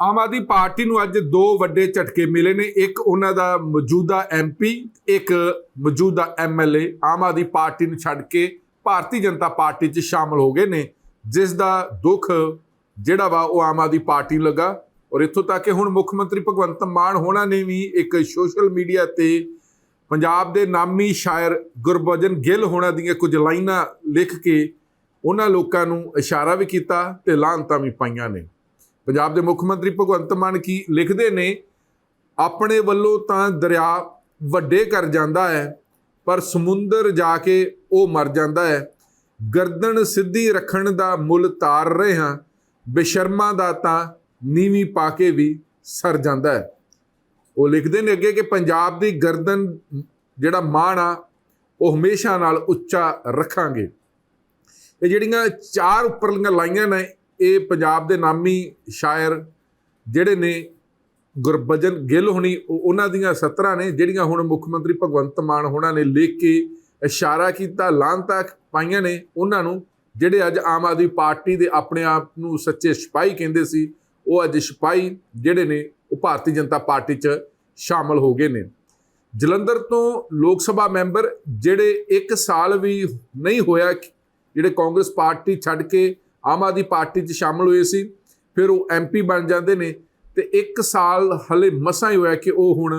Aam Aadmi party ਨੂੰ ਅੱਜ ਦੋ ਵੱਡੇ ਝਟਕੇ ਮਿਲੇ ਨੇ। ਇੱਕ ਉਹਨਾਂ ਦਾ ਮੌਜੂਦਾ ਐਮਪੀ ਇੱਕ ਮੌਜੂਦਾ ਐਮਐਲਏ ਆਮ ਆਦਮੀ ਪਾਰਟੀ ਨੂੰ ਛੱਡ ਕੇ ਭਾਰਤੀ ਜਨਤਾ ਪਾਰਟੀ 'ਚ ਸ਼ਾਮਲ ਹੋ ਗਏ ਨੇ। ਜਿਸ ਦਾ ਦੁੱਖ ਜਿਹੜਾ ਵਾ ਉਹ ਆਮ ਆਦਮੀ ਪਾਰਟੀ ਨੂੰ ਲੱਗਾ। ਔਰ ਇੱਥੋਂ ਤੱਕ ਕਿ ਹੁਣ ਮੁੱਖ ਮੰਤਰੀ ਭਗਵੰਤ ਮਾਨ ਹੋਣਾ ਨੇ ਵੀ ਇੱਕ ਸੋਸ਼ਲ ਮੀਡੀਆ ਤੇ ਪੰਜਾਬ ਦੇ ਨਾਮੀ ਸ਼ਾਇਰ ਗੁਰਬਚਨ ਗਿੱਲ ਹੋਣਾ ਦੀਆਂ ਕੁਝ ਲਾਈਨਾਂ ਲਿਖ ਕੇ ਉਹਨਾਂ ਲੋਕਾਂ ਨੂੰ ਇਸ਼ਾਰਾ ਵੀ ਕੀਤਾ ਤੇ ਲਾਹਨਤਾਂ ਵੀ ਪਾਈਆਂ ਨੇ। ਪੰਜਾਬ ਦੇ ਮੁੱਖ ਮੰਤਰੀ ਭਗਵੰਤ ਮਾਨ ਕੀ ਲਿਖਦੇ ਨੇ, ਆਪਣੇ ਵੱਲੋਂ ਤਾਂ ਦਰਿਆ ਵੱਡੇ ਕਰ ਜਾਂਦਾ ਹੈ, ਪਰ ਸਮੁੰਦਰ ਜਾ ਕੇ ਉਹ ਮਰ ਜਾਂਦਾ ਹੈ। ਗਰਦਨ ਸਿੱਧੀ ਰੱਖਣ ਦਾ ਮੁੱਲ ਤਾਰ ਰਹੇ ਹਾਂ, ਬੇਸ਼ਰਮਾਂ ਦਾ ਤਾਂ ਨੀਵੀਂ ਪਾ ਕੇ ਵੀ ਸਰ ਜਾਂਦਾ ਹੈ। ਉਹ ਲਿਖਦੇ ਨੇ ਅੱਗੇ ਕਿ ਪੰਜਾਬ ਦੀ ਗਰਦਨ ਜਿਹੜਾ ਮਾਣ ਆ, ਉਹ ਹਮੇਸ਼ਾ ਨਾਲ ਉੱਚਾ ਰੱਖਾਂਗੇ। ਇਹ ਜਿਹੜੀਆਂ ਚਾਰ ਉੱਪਰਲੀਆਂ ਲਾਈਆਂ ਨੇ ਇਹ ਪੰਜਾਬ ਦੇ ਨਾਮੀ ਸ਼ਾਇਰ ਜਿਹੜੇ ਨੇ ਗੁਰਬਚਨ ਗਿੱਲ ਹੁਣੀ ਉਹਨਾਂ ਦੀਆਂ ਸਤਰਾਂ ਨੇ, ਜਿਹੜੀਆਂ ਹੁਣ ਮੁੱਖ ਮੰਤਰੀ ਭਗਵੰਤ ਮਾਨ ਹੋਣਾ ਨੇ ਲਿਖ ਕੇ ਇਸ਼ਾਰਾ ਕੀਤਾ, ਲਾਂਤਾ ਪਾਈਆਂ ਨੇ, ਉਹਨਾਂ ਨੂੰ ਜਿਹੜੇ ਅੱਜ ਆਮ ਆਦਮੀ ਪਾਰਟੀ ਦੇ ਆਪਣੇ ਆਪ ਨੂੰ ਸੱਚੇ ਸਿਪਾਹੀ ਕਹਿੰਦੇ ਸੀ, ਉਹ ਅੱਜ ਸਿਪਾਹੀ ਜਿਹੜੇ ਨੇ, ਉਹ ਭਾਰਤੀ ਜਨਤਾ ਪਾਰਟੀ 'ਚ ਸ਼ਾਮਲ ਹੋ ਗਏ ਨੇ। ਜਲੰਧਰ ਤੋਂ ਲੋਕ ਸਭਾ ਮੈਂਬਰ ਜਿਹੜੇ 1 ਸਾਲ ਵੀ ਨਹੀਂ ਹੋਇਆ, ਜਿਹੜੇ ਕਾਂਗਰਸ ਪਾਰਟੀ ਛੱਡ ਕੇ ਆਮ ਆਦਮੀ ਪਾਰਟੀ 'ਚ ਸ਼ਾਮਲ ਹੋਏ ਸੀ, ਫਿਰ ਉਹ ਐਮਪੀ ਬਣ ਜਾਂਦੇ ਨੇ ਤੇ 1 ਸਾਲ ਹਲੇ ਮਸਾਂ ਹੀ ਹੋਇਆ ਕਿ ਉਹ ਹੁਣ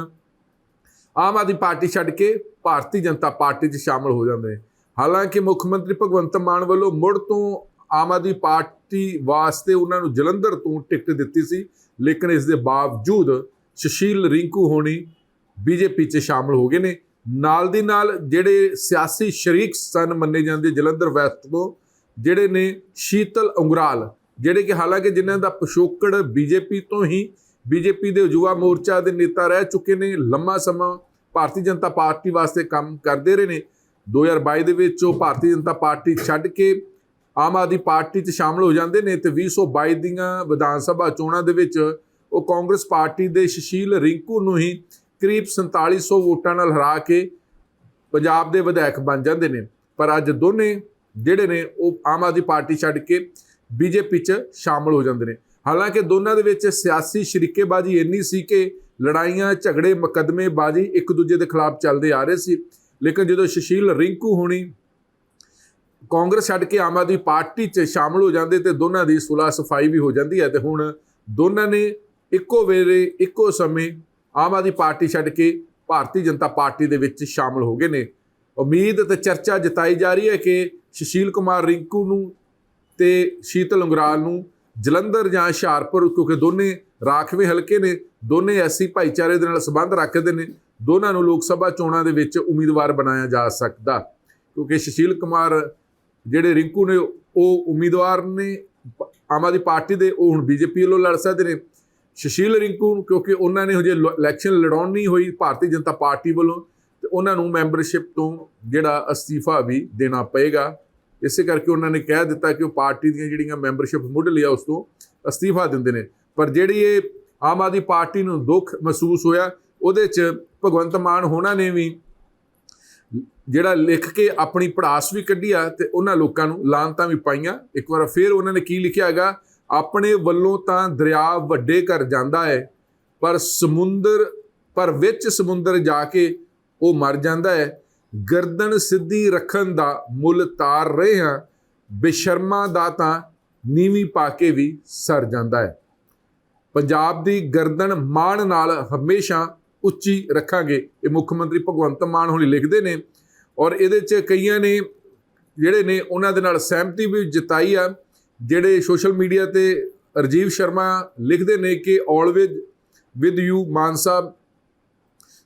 ਆਮ ਆਦਮੀ ਪਾਰਟੀ ਛੱਡ ਕੇ ਭਾਰਤੀ ਜਨਤਾ ਪਾਰਟੀ 'ਚ ਸ਼ਾਮਲ ਹੋ ਜਾਂਦੇ ਨੇ। ਹਾਲਾਂਕਿ ਮੁੱਖ ਮੰਤਰੀ ਭਗਵੰਤ ਮਾਨ ਵੱਲੋਂ ਮੁੜ ਤੋਂ ਆਮ ਆਦਮੀ ਪਾਰਟੀ ਵਾਸਤੇ ਉਹਨਾਂ ਨੂੰ ਜਲੰਧਰ ਤੋਂ ਟਿਕਟ ਦਿੱਤੀ ਸੀ, ਲੇਕਿਨ ਇਸ ਦੇ ਬਾਵਜੂਦ ਸੁਸ਼ੀਲ ਰਿੰਕੂ ਹੋਣੀ ਬੀਜੇਪੀ 'ਚ ਸ਼ਾਮਲ ਹੋ ਗਏ ਨੇ। ਨਾਲ ਦੀ ਨਾਲ ਜਿਹੜੇ ਸਿਆਸੀ ਸ਼ਰੀਕ ਸਨ ਮੰਨੇ ਜਾਂਦੇ ਜਲੰਧਰ ਵੈਸਟ ਤੋਂ ਜਿਹੜੇ ਨੇ ਸ਼ੀਤਲ ਉਂਗਰਾਲ, ਜਿਹੜੇ ਕਿ ਹਾਲਾਂਕਿ ਜਿਨ੍ਹਾਂ ਦਾ ਪਿਛੋਕੜ ਬੀਜੇਪੀ ਤੋਂ ਹੀ ਬੀਜੇਪੀ ਦੇ ਯੁਵਾ ਮੋਰਚਾ ਦੇ ਨੇਤਾ ਰਹਿ ਚੁੱਕੇ ਨੇ, ਲੰਮਾ ਸਮਾਂ ਭਾਰਤੀ ਜਨਤਾ ਪਾਰਟੀ ਵਾਸਤੇ ਕੰਮ ਕਰਦੇ ਰਹੇ ਨੇ। 2022 ਦੇ ਵਿੱਚ ਉਹ ਭਾਰਤੀ ਜਨਤਾ ਪਾਰਟੀ ਛੱਡ ਕੇ ਆਮ ਆਦਮੀ ਪਾਰਟੀ 'ਚ ਸ਼ਾਮਲ ਹੋ ਜਾਂਦੇ ਨੇ ਤੇ 2022 ਦੀਆਂ ਵਿਧਾਨ ਸਭਾ ਚੋਣਾਂ ਦੇ ਵਿੱਚ ਉਹ ਕਾਂਗਰਸ ਪਾਰਟੀ ਦੇ ਸੁਸ਼ੀਲ ਰਿੰਕੂ ਨੂੰ ਹੀ ਕਰੀਬ 4700 ਵੋਟਾਂ ਨਾਲ ਹਰਾ ਕੇ ਪੰਜਾਬ ਦੇ ਵਿਧਾਇਕ ਬਣ ਜਾਂਦੇ ਨੇ। ਪਰ ਅੱਜ ਦੋਨੇ ਜਿਹੜੇ ਨੇ ਉਹ ਆਮ ਆਦਮੀ ਪਾਰਟੀ ਛੱਡ ਕੇ ਬੀਜੇਪੀ 'ਚ ਸ਼ਾਮਲ ਹੋ ਜਾਂਦੇ ਨੇ। ਹਾਲਾਂਕਿ ਦੋਨਾਂ ਦੇ ਵਿੱਚ ਸਿਆਸੀ ਸ਼ਰੀਕੇਬਾਜ਼ੀ ਇੰਨੀ ਸੀ ਕਿ ਲੜਾਈਆਂ, ਝਗੜੇ, ਮੁਕੱਦਮੇਬਾਜ਼ੀ ਇੱਕ ਦੂਜੇ ਦੇ ਖਿਲਾਫ ਚੱਲਦੇ ਆ ਰਹੇ ਸੀ। ਲੇਕਿਨ ਜਦੋਂ ਸੁਸ਼ੀਲ ਰਿੰਕੂ ਹੋਣੀ ਕਾਂਗਰਸ ਛੱਡ ਕੇ ਆਮ ਆਦਮੀ ਪਾਰਟੀ 'ਚ ਸ਼ਾਮਲ ਹੋ ਜਾਂਦੇ ਤੇ ਦੋਨਾਂ ਦੀ ਸੁਲਾ ਸਫ਼ਾਈ ਵੀ ਹੋ ਜਾਂਦੀ ਹੈ ਤੇ ਹੁਣ ਦੋਨਾਂ ਨੇ ਇੱਕੋ ਵੇਲੇ, ਇੱਕੋ ਸਮੇਂ ਆਮ ਆਦਮੀ ਪਾਰਟੀ ਛੱਡ ਕੇ ਭਾਰਤੀ ਜਨਤਾ ਪਾਰਟੀ ਦੇ ਵਿੱਚ ਸ਼ਾਮਲ ਹੋ ਗਏ ਨੇ। ਉਮੀਦ ਤੇ ਚਰਚਾ ਜਤਾਈ ਜਾ ਰਹੀ ਹੈ ਕਿ ਸੁਸ਼ੀਲ ਕੁਮਾਰ ਰਿੰਕੂ ਨੂੰ ਤੇ ਸ਼ੀਤਲ ਉਂਗਰਾਲ ਨੂੰ, ਜਲੰਧਰ ਜਾਂ ਹੁਸ਼ਿਆਰਪੁਰ, ਕਿਉਂਕਿ ਦੋਨੇ ਰਾਖਵੇਂ ਹਲਕੇ ਨੇ, ਦੋਨੇ ਐਸੀ ਭਾਈਚਾਰੇ ਦੇ ਨਾਲ ਸੰਬੰਧ ਰੱਖਦੇ ਨੇ, ਦੋਨਾਂ ਨੂੰ ਲੋਕ ਸਭਾ ਚੋਣਾਂ ਦੇ ਵਿੱਚ ਉਮੀਦਵਾਰ ਬਣਾਇਆ ਜਾ ਸਕਦਾ। ਕਿਉਂਕਿ ਸੁਸ਼ੀਲ ਕੁਮਾਰ ਜਿਹੜੇ ਰਿੰਕੂ ਨੇ, ਉਹ ਉਮੀਦਵਾਰ ਨੇ, ਆਮ ਆਦਮੀ ਪਾਰਟੀ ਦੇ, ਉਹ ਹੁਣ ਬੀਜੇਪੀ ਵੱਲੋਂ ਲੜ ਸਕਦੇ ਨੇ। ਸੁਸ਼ੀਲ ਰਿੰਕੂ ਨੂੰ, ਕਿਉਂਕਿ ਉਹਨਾਂ ਨੇ ਹਜੇ ਲ- ਇਲੈਕਸ਼ਨ ਲੜਾਉਣ ਨਹੀਂ ਹੋਈ, ਭਾਰਤੀ ਜਨਤਾ ਪਾਰਟੀ ਵੱਲੋਂ ਤੇ ਉਹਨਾਂ ਨੂੰ ਮੈਂਬਰਸ਼ਿਪ ਤੋਂ ਜਿਹੜਾ ਅਸਤੀਫਾ ਵੀ ਦੇਣਾ ਪਏਗਾ। ਇਸੇ ਕਰਕੇ ਉਹਨਾਂ ਨੇ ਕਹਿ ਦਿੱਤਾ ਕਿ ਉਹ ਪਾਰਟੀ ਦੀਆਂ ਜਿਹੜੀਆਂ ਮੈਂਬਰਸ਼ਿਪ ਮੁੱਢ ਲਿਆ, ਉਸ ਤੋਂ ਅਸਤੀਫਾ ਦਿੰਦੇ ਨੇ। ਪਰ ਜਿਹੜੀ ਇਹ ਆਮ ਆਦਮੀ ਪਾਰਟੀ ਨੂੰ ਦੁੱਖ ਮਹਿਸੂਸ ਹੋਇਆ, ਉਹਦੇ 'ਚ ਭਗਵੰਤ ਮਾਨ ਹੋਣਾ ਨੇ ਵੀ ਜਿਹੜਾ ਲਿਖ ਕੇ ਆਪਣੀ ਪੜਾਸ ਵੀ ਕੱਢੀ ਆ ਤੇ ਉਹਨਾਂ ਲੋਕਾਂ ਨੂੰ ਲਾਂਤਾਂ ਵੀ ਪਾਈਆਂ। ਇੱਕ ਵਾਰ ਫਿਰ ਉਹਨਾਂ ਨੇ ਕੀ ਲਿਖਿਆ ਹੈਗਾ, ਆਪਣੇ ਵੱਲੋਂ ਤਾਂ ਦਰਿਆ ਵੱਡੇ ਕਰ ਜਾਂਦਾ ਹੈ, ਪਰ ਸਮੁੰਦਰ, ਪਰ ਵਿੱਚ ਸਮੁੰਦਰ ਜਾ ਕੇ ਉਹ ਮਰ ਜਾਂਦਾ ਹੈ। ਗਰਦਨ ਸਿੱਧੀ ਰੱਖਣ ਦਾ ਮੁੱਲ ਤਾਰ ਰਹੇ ਹਾਂ। ਬੇਸ਼ਰਮਾ ਦਾ ਤਾਂ ਨੀਵੀਂ ਪਾ ਕੇ ਵੀ ਸਰ ਜਾਂਦਾ ਹੈ। ਪੰਜਾਬ ਦੀ ਗਰਦਨ ਮਾਣ ਨਾਲ ਹਮੇਸ਼ਾ ਉੱਚੀ ਰੱਖਾਂਗੇ। ਇਹ ਮੁੱਖ ਮੰਤਰੀ ਭਗਵੰਤ ਮਾਨ ਹੁਣੀ ਲਿਖਦੇ ਨੇ ਔਰ ਇਹਦੇ 'ਚ ਕਈਆਂ ਨੇ ਜਿਹੜੇ ਨੇ ਉਹਨਾਂ ਦੇ ਨਾਲ ਸਹਿਮਤੀ ਵੀ ਜਤਾਈ ਆ। ਜਿਹੜੇ ਸੋਸ਼ਲ ਮੀਡੀਆ ਤੇ ਰਜੀਵ ਸ਼ਰਮਾ ਲਿਖਦੇ ਨੇ ਕਿ always with you Mann Sahib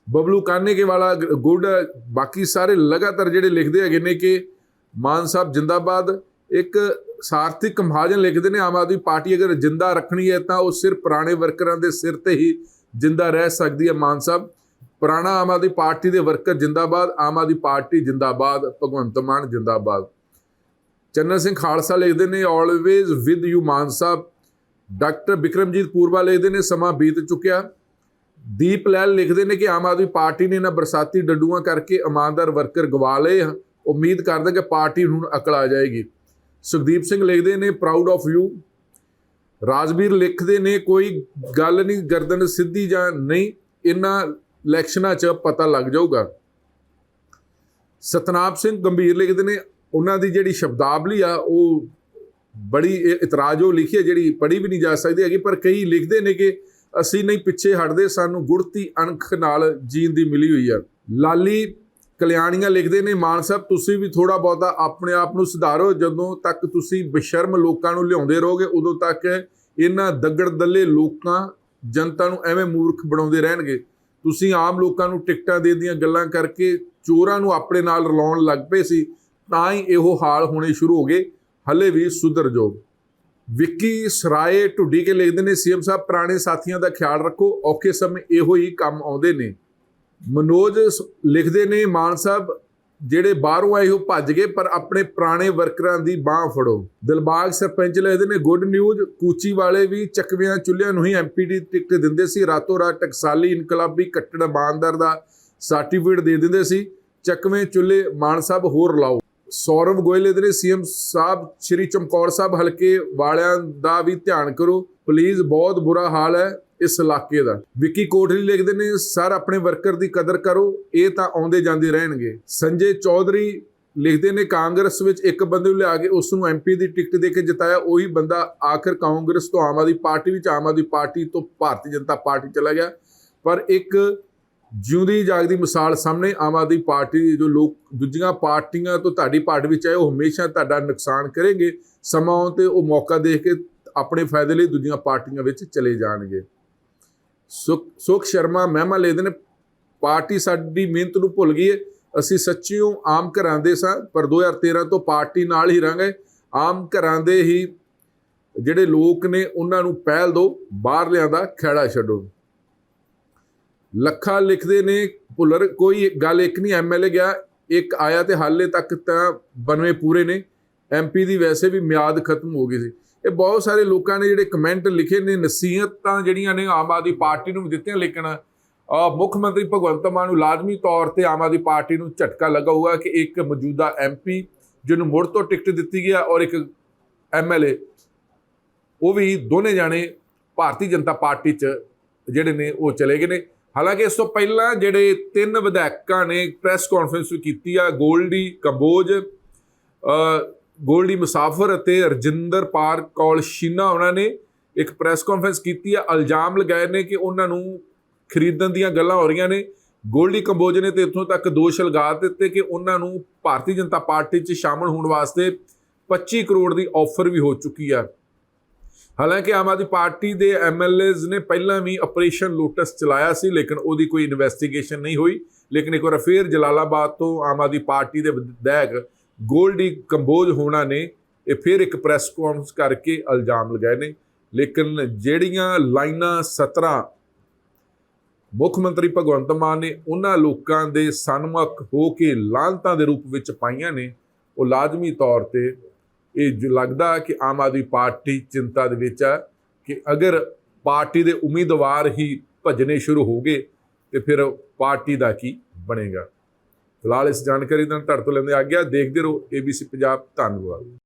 Bablu Kaneke ਵਾਲਾ, ਗੁੱਡ, ਬਾਕੀ ਸਾਰੇ ਲਗਾਤਾਰ ਜਿਹੜੇ ਲਿਖਦੇ ਹੈਗੇ ਨੇ ਕਿ ਮਾਨ ਸਾਹਿਬ ਜਿੰਦਾਬਾਦ, ਇੱਕ ਸਾਰਥਿਕ ਮਹਾਜਨ ਲਿਖਦੇ ਨੇ, ਆਮ ਆਦਮੀ ਪਾਰਟੀ ਅਗਰ ਜਿੰਦਾ ਰੱਖਣੀ ਹੈ ਤਾਂ ਉਹ ਸਿਰਫ ਪੁਰਾਣੇ ਵਰਕਰਾਂ ਦੇ ਸਿਰ ਤੇ ਹੀ ਜਿੰਦਾ ਰਹਿ ਸਕਦੀ ਹੈ ਮਾਨ ਸਾਹਿਬ। ਪੁਰਾਣਾ ਆਮ ਆਦਮੀ ਪਾਰਟੀ ਦੇ ਵਰਕਰ ਜਿੰਦਾਬਾਦ, ਆਮ ਆਦਮੀ ਪਾਰਟੀ ਜਿੰਦਾਬਾਦ, ਭਗਵੰਤ ਮਾਨ ਜਿੰਦਾਬਾਦ। ਚੰਨਨ ਸਿੰਘ ਖਾਲਸਾ ਲਿਖਦੇ ਨੇ always with you Mann Sahib. Doctor Bikramjit Poorva ਲਿਖਦੇ ਨੇ, ਸਮਾਂ ਬੀਤ ਚੁੱਕਿਆ। ਦੀਪ ਲੈਲ ਲਿਖਦੇ ਨੇ ਕਿ ਆਮ ਆਦਮੀ ਪਾਰਟੀ ਨੇ ਨਾ ਬਰਸਾਤੀ ਡੱਡੂਆਂ ਕਰਕੇ ਇਮਾਨਦਾਰ ਵਰਕਰ ਗਵਾ ਲਏ ਉਮੀਦ ਕਰਦਾ ਕਿ ਪਾਰਟੀ ਨੂੰ ਹੁਣ ਅਕਲ ਆ ਜਾਏਗੀ। ਸੁਖਦੀਪ ਸਿੰਘ ਲਿਖਦੇ ਨੇ ਪ੍ਰਾਊਡ ਆਫ ਯੂ ਰਾਜਵੀਰ ਲਿਖਦੇ ਨੇ, ਕੋਈ ਗੱਲ ਨਹੀਂ, ਗਰਦਨ ਸਿੱਧੀ ਜਾਂ ਨਹੀਂ, ਇਹਨਾਂ ਇਲੈਕਸ਼ਨਾਂ 'ਚ ਪਤਾ ਲੱਗ ਜਾਊਗਾ। ਸਤਨਾਮ ਸਿੰਘ ਗੰਭੀਰ ਲਿਖਦੇ ਨੇ, ਉਹਨਾਂ ਦੀ ਜਿਹੜੀ ਸ਼ਬਦਾਵਲੀ ਆ, ਉਹ ਬੜੀ ਇ- ਇਤਰਾਜ਼ੋ ਲਿਖੀ ਹੈ ਜਿਹੜੀ ਪੜ੍ਹੀ ਵੀ ਨਹੀਂ ਜਾ ਸਕਦੀ ਹੈਗੀ, ਪਰ ਕਈ ਲਿਖਦੇ ਨੇ ਕਿ ਅਸੀਂ ਨਹੀਂ ਪਿੱਛੇ ਹਟਦੇ, ਸਾਨੂੰ ਗੁੜਤੀ ਅਣਖ ਨਾਲ ਜੀਣ ਦੀ ਮਿਲੀ ਹੋਈ ਆ। ਲਾਲੀ ਕਲਿਆਣੀਆਂ ਲਿਖਦੇ ਨੇ, ਮਾਨ ਸਾਹਿਬ, ਤੁਸੀਂ ਵੀ ਥੋੜਾ ਬਹੁਤਾ ਆਪਣੇ ਆਪ ਨੂੰ ਸੁਧਾਰੋ। ਜਦੋਂ ਤੱਕ ਤੁਸੀਂ ਬੇਸ਼ਰਮ ਲੋਕਾਂ ਨੂੰ ਲਿਆਉਂਦੇ ਰਹੋਗੇ, ਉਦੋਂ ਤੱਕ ਇਹਨਾਂ ਦੱਗੜ ਦੱਲੇ ਲੋਕਾਂ, ਜਨਤਾ ਨੂੰ ਐਵੇਂ ਮੂਰਖ ਬਣਾਉਂਦੇ ਰਹਿਣਗੇ। ਤੁਸੀਂ ਆਮ ਲੋਕਾਂ ਨੂੰ ਟਿਕਟਾਂ ਦੇ ਦੀਆਂ ਗੱਲਾਂ ਕਰਕੇ ਚੋਰਾਂ ਨੂੰ ਆਪਣੇ ਨਾਲ ਰਲਾਉਣ ਲੱਗ ਪਏ ਸੀ, ਤਾਂ ਹੀ ਇਹੋ ਹਾਲ ਹੋਣੇ ਸ਼ੁਰੂ ਹੋ ਗਏ। ਹਲੇ ਵੀ ਸੁਧਰ ਜਾਓ। ਵਿੱਕੀ ਸਰਾਏ ਢੁੱਡੀ ਕੇ ਲਿਖਦੇ ਨੇ, ਸੀਐਮ ਸਾਹਿਬ, ਪੁਰਾਣੇ ਸਾਥੀਆਂ ਦਾ ਖਿਆਲ ਰੱਖੋ, ਔਖੇ ਸਮੇਂ ਇਹੋ ਹੀ ਕੰਮ ਆਉਂਦੇ ਨੇ। ਮਨੋਜ ਸ- ਲਿਖਦੇ ਨੇ, ਮਾਨ ਸਾਹਿਬ, ਜਿਹੜੇ ਬਾਹਰੋਂ ਆਏ ਹੋ, ਭੱਜ ਗਏ, ਪਰ ਆਪਣੇ ਪੁਰਾਣੇ ਵਰਕਰਾਂ ਦੀ ਬਾਹ ਫੜੋ। ਦਿਲਬਾਗ ਸਰਪੰਚ ਲਿਖਦੇ ਨੇ, ਗੁੱਡ ਨਿਊਜ਼, ਕੂਚੀ ਵਾਲੇ ਵੀ ਚੱਕਵਿਆਂ ਚੁੱਲ੍ਹਿਆਂ ਨੂੰ ਹੀ ਐਮਪੀਡੀ ਟਿਕਟ ਦਿੰਦੇ ਸੀ। ਰਾਤੋਂ ਰਾਤ ਟਕਸਾਲੀ ਇਨਕਲਾਬੀ ਕੱਟੜ ਇਮਾਨਦਾਰ ਦਾ ਸਰਟੀਫਿਕੇਟ ਦੇ ਦਿੰਦੇ ਸੀ। ਚੱਕਵੇਂ ਚੁੱਲ੍ਹੇ, ਮਾਨ ਸਾਹਿਬ, ਹੋਰ ਲਾਓ। ਸੌਰਵ ਗੋਇਲ ਲਿਖਦੇ ਨੇ ਸੀਐਮ ਸਾਹਿਬ, ਸ਼੍ਰੀ ਚਮਕੌਰ ਸਾਹਿਬ ਹਲਕੇ ਵਾਲਿਆਂ ਦਾ ਵੀ ਧਿਆਨ ਕਰੋ। ਪਲੀਜ਼ ਬਹੁਤ ਬੁਰਾ ਹਾਲ ਹੈ ਇਸ ਇਲਾਕੇ ਦਾ। ਵਿੱਕੀ ਕੋਟਲੀ ਲਿਖਦੇ ਨੇ, ਸਰ, ਆਪਣੇ ਵਰਕਰ ਦੀ ਕਦਰ ਕਰੋ, ਇਹ ਤਾਂ ਆਉਂਦੇ ਜਾਂਦੇ ਰਹਿਣਗੇ। ਸੰਜੇ ਚੌਧਰੀ ਲਿਖਦੇ ਨੇ, ਕਾਂਗਰਸ ਵਿੱਚ ਇੱਕ ਬੰਦੇ ਨੂੰ ਲਿਆ ਕੇ ਉਸ ਨੂੰ ਐਮਪੀ ਦੀ ਟਿਕਟ ਦੇ ਕੇ ਜਿਤਾਇਆ, ਉਹੀ ਬੰਦਾ ਆਖਰ ਕਾਂਗਰਸ ਤੋਂ ਆਮ ਆਦਮੀ ਪਾਰਟੀ ਵਿੱਚ ਆਮ ਆਦਮੀ ਪਾਰਟੀ ਤੋਂ ਭਾਰਤੀ ਜਨਤਾ ਪਾਰਟੀ ਚਲਾ ਗਿਆ। ਪਰ ਇੱਕ ਜਿਉਂਦੀ ਜਾਗਦੀ ਮਿਸਾਲ ਸਾਹਮਣੇ ਆਮ ਆਦਮੀ ਪਾਰਟੀ ਦੇ ਜੋ ਲੋਕ ਦੂਜੀਆਂ ਪਾਰਟੀਆਂ ਤੋਂ ਤੁਹਾਡੀ ਪਾਰਟੀ ਵਿੱਚ ਆਏ, ਉਹ ਹਮੇਸ਼ਾ ਤੁਹਾਡਾ ਨੁਕਸਾਨ ਕਰਨਗੇ, ਸਮਾਂ ਤੇ ਉਹ ਮੌਕਾ ਦੇਖ ਕੇ ਆਪਣੇ ਫਾਇਦੇ ਲਈ ਦੂਜੀਆਂ ਪਾਰਟੀਆਂ ਵਿੱਚ ਚਲੇ ਜਾਣਗੇ। ਸੁਖ ਸੁਖ ਸ਼ਰਮਾ ਮਹਿਮਾ ਲੈਦੇ ਨੇ, ਪਾਰਟੀ ਸਾਡੀ ਮਿਹਨਤ ਨੂੰ ਭੁੱਲ ਗਈ ਹੈ, ਅਸੀਂ ਸੱਚੀਓ ਆਮ ਘਰਾਂ ਦੇ ਸਾਂ, ਪਰ 2013 ਤੋਂ ਪਾਰਟੀ ਨਾਲ ਹੀ ਰਹਾਂਗੇ ਆਮ ਘਰਾਂ ਦੇ ਹੀ ਜਿਹੜੇ ਲੋਕ ਨੇ, ਉਹਨਾਂ ਨੂੰ ਪਹਿਲ ਦਿਓ ਬਾਹਰਲਿਆਂ ਦਾ ਖਹਿੜਾ ਛੱਡੋ। ਲੱਖਾਂ ਲਿਖਦੇ ਨੇ, ਭੁੱਲਰ, ਕੋਈ ਗੱਲ ਇੱਕ ਨਹੀਂ ਐਮਐਲਏ ਗਿਆ, ਇੱਕ ਆਇਆ ਤੇ ਹਾਲੇ ਤੱਕ ਤਾਂ 92 ਪੂਰੇ ਨੇ। ਐਮਪੀ ਦੀ ਵੈਸੇ ਵੀ ਮਿਆਦ ਖਤਮ ਹੋ ਗਈ ਸੀ। ਇਹ ਬਹੁਤ ਸਾਰੇ ਲੋਕਾਂ ਨੇ ਜਿਹੜੇ ਕਮੈਂਟ ਲਿਖੇ ਨੇ, ਨਸੀਹਤਾਂ ਜਿਹੜੀਆਂ ਨੇ ਆਮ ਆਦਮੀ ਪਾਰਟੀ ਨੂੰ ਵੀ ਦਿੱਤੀਆਂ ਲੇਕਿਨ ਮੁੱਖ ਮੰਤਰੀ ਭਗਵੰਤ ਮਾਨ ਨੂੰ ਲਾਜ਼ਮੀ ਤੌਰ ਤੇ ਆਮ ਆਦਮੀ ਪਾਰਟੀ ਨੂੰ ਝਟਕਾ ਲੱਗਾ ਹੋਊਗਾ ਕਿ ਇੱਕ ਮੌਜੂਦਾ ਐਮਪੀ ਜਿਹਨੂੰ ਮੁੜ ਤੋਂ ਟਿਕਟ ਦਿੱਤੀ ਗਿਆ ਔਰ ਇੱਕ ਐਮਐਲਏ ਉਹ ਵੀ ਦੋਨੇ ਜਾਣੇ ਭਾਰਤੀ ਜਨਤਾ ਪਾਰਟੀ 'ਚ ਜਿਹੜੇ ਨੇ ਉਹ ਚਲੇ ਗਏ ਨੇ। ਹਾਲਾਂਕਿ ਇਸ ਤੋਂ ਪਹਿਲਾਂ ਜਿਹੜੇ ਤਿੰਨ ਵਿਧਾਇਕਾਂ ਨੇ ਪ੍ਰੈਸ ਕਾਨਫਰੰਸ ਵੀ ਕੀਤੀ ਆ, ਗੋਲਡੀ ਕੰਬੋਜ ਗੋਲਡੀ ਮੁਸਾਫਰ ਅਤੇ ਰਜਿੰਦਰ ਪਾਰ ਕੌਲ ਸ਼ੀਨਾ ਉਹਨਾਂ ਨੇ ਇੱਕ ਪ੍ਰੈਸ ਕਾਨਫਰੰਸ ਕੀਤੀ ਆ। ਇਲਜ਼ਾਮ ਲਗਾਏ ਨੇ ਕਿ ਉਹਨਾਂ ਨੂੰ ਖਰੀਦਣ ਦੀਆਂ ਗੱਲਾਂ ਹੋ ਰਹੀਆਂ ਨੇ। ਗੋਲਡੀ ਕੰਬੋਜ ਨੇ ਤੇ ਇੱਥੋਂ ਤੱਕ ਦੋਸ਼ ਲਗਾ ਦਿੱਤੇ ਕਿ ਉਹਨਾਂ ਨੂੰ ਭਾਰਤੀ ਜਨਤਾ ਪਾਰਟੀ 'ਚ ਸ਼ਾਮਲ ਹੋਣ ਵਾਸਤੇ 25 ਕਰੋੜ ਦੀ ਆਫਰ ਵੀ ਹੋ ਚੁੱਕੀ ਆ। ਹਾਲਾਂਕਿ ਆਮ ਆਦਮੀ ਪਾਰਟੀ ਦੇ ਐਮਐਲਏਜ਼ ਨੇ ਪਹਿਲਾਂ ਵੀ ਆਪਰੇਸ਼ਨ ਲੋਟਸ ਚਲਾਇਆ ਸੀ, ਲੇਕਿਨ ਉਹਦੀ ਕੋਈ ਇਨਵੈਸਟੀਗੇਸ਼ਨ ਨਹੀਂ ਹੋਈ। ਲੇਕਿਨ ਇੱਕ ਵਾਰ ਫੇਰ ਜਲਾਲਾਬਾਦ ਤੋਂ ਆਮ ਆਦਮੀ ਪਾਰਟੀ ਦੇ ਵਿਧਾਇਕ ਗੋਲਡੀ ਕੰਬੋਜ ਹੋਣਾ ਨੇ ਇਹ ਫਿਰ ਇੱਕ ਪ੍ਰੈਸ ਕਾਨਫਰੰਸ ਕਰਕੇ ਇਲਜ਼ਾਮ ਲਗਾਏ ਨੇ। ਲੇਕਿਨ ਜਿਹੜੀਆਂ ਲਾਈਨਾਂ 17 ਮੁੱਖ ਮੰਤਰੀ ਭਗਵੰਤ ਮਾਨ ਨੇ ਉਹਨਾਂ ਲੋਕਾਂ ਦੇ ਸਨਮੁਖ ਹੋ ਕੇ ਲਾਂਤਾਂ ਦੇ ਰੂਪ ਵਿੱਚ ਪਾਈਆਂ ਨੇ, ਉਹ ਲਾਜ਼ਮੀ ਤੌਰ ਤੇ ਇਹ ਜੋ ਲੱਗਦਾ ਕਿ ਆਮ ਆਦਮੀ ਪਾਰਟੀ ਚਿੰਤਾ ਦੇ ਵਿੱਚ ਹੈ ਕਿ ਅਗਰ ਪਾਰਟੀ ਦੇ ਉਮੀਦਵਾਰ ਹੀ ਭੱਜਣੇ ਸ਼ੁਰੂ ਹੋ ਗਏ ਤੇ ਫਿਰ ਪਾਰਟੀ ਦਾ ਕੀ ਬਣੇਗਾ। ਫਿਲਹਾਲ ਇਸ ਜਾਣਕਾਰੀ ਨਾਲ ਤੁਹਾਡੇ ਤੋਂ ਲੈਂਦੇ ਆ ਗਿਆ ਦੇਖਦੇ ਰਹੋ ABC ਪੰਜਾਬ, ਧੰਨਵਾਦ।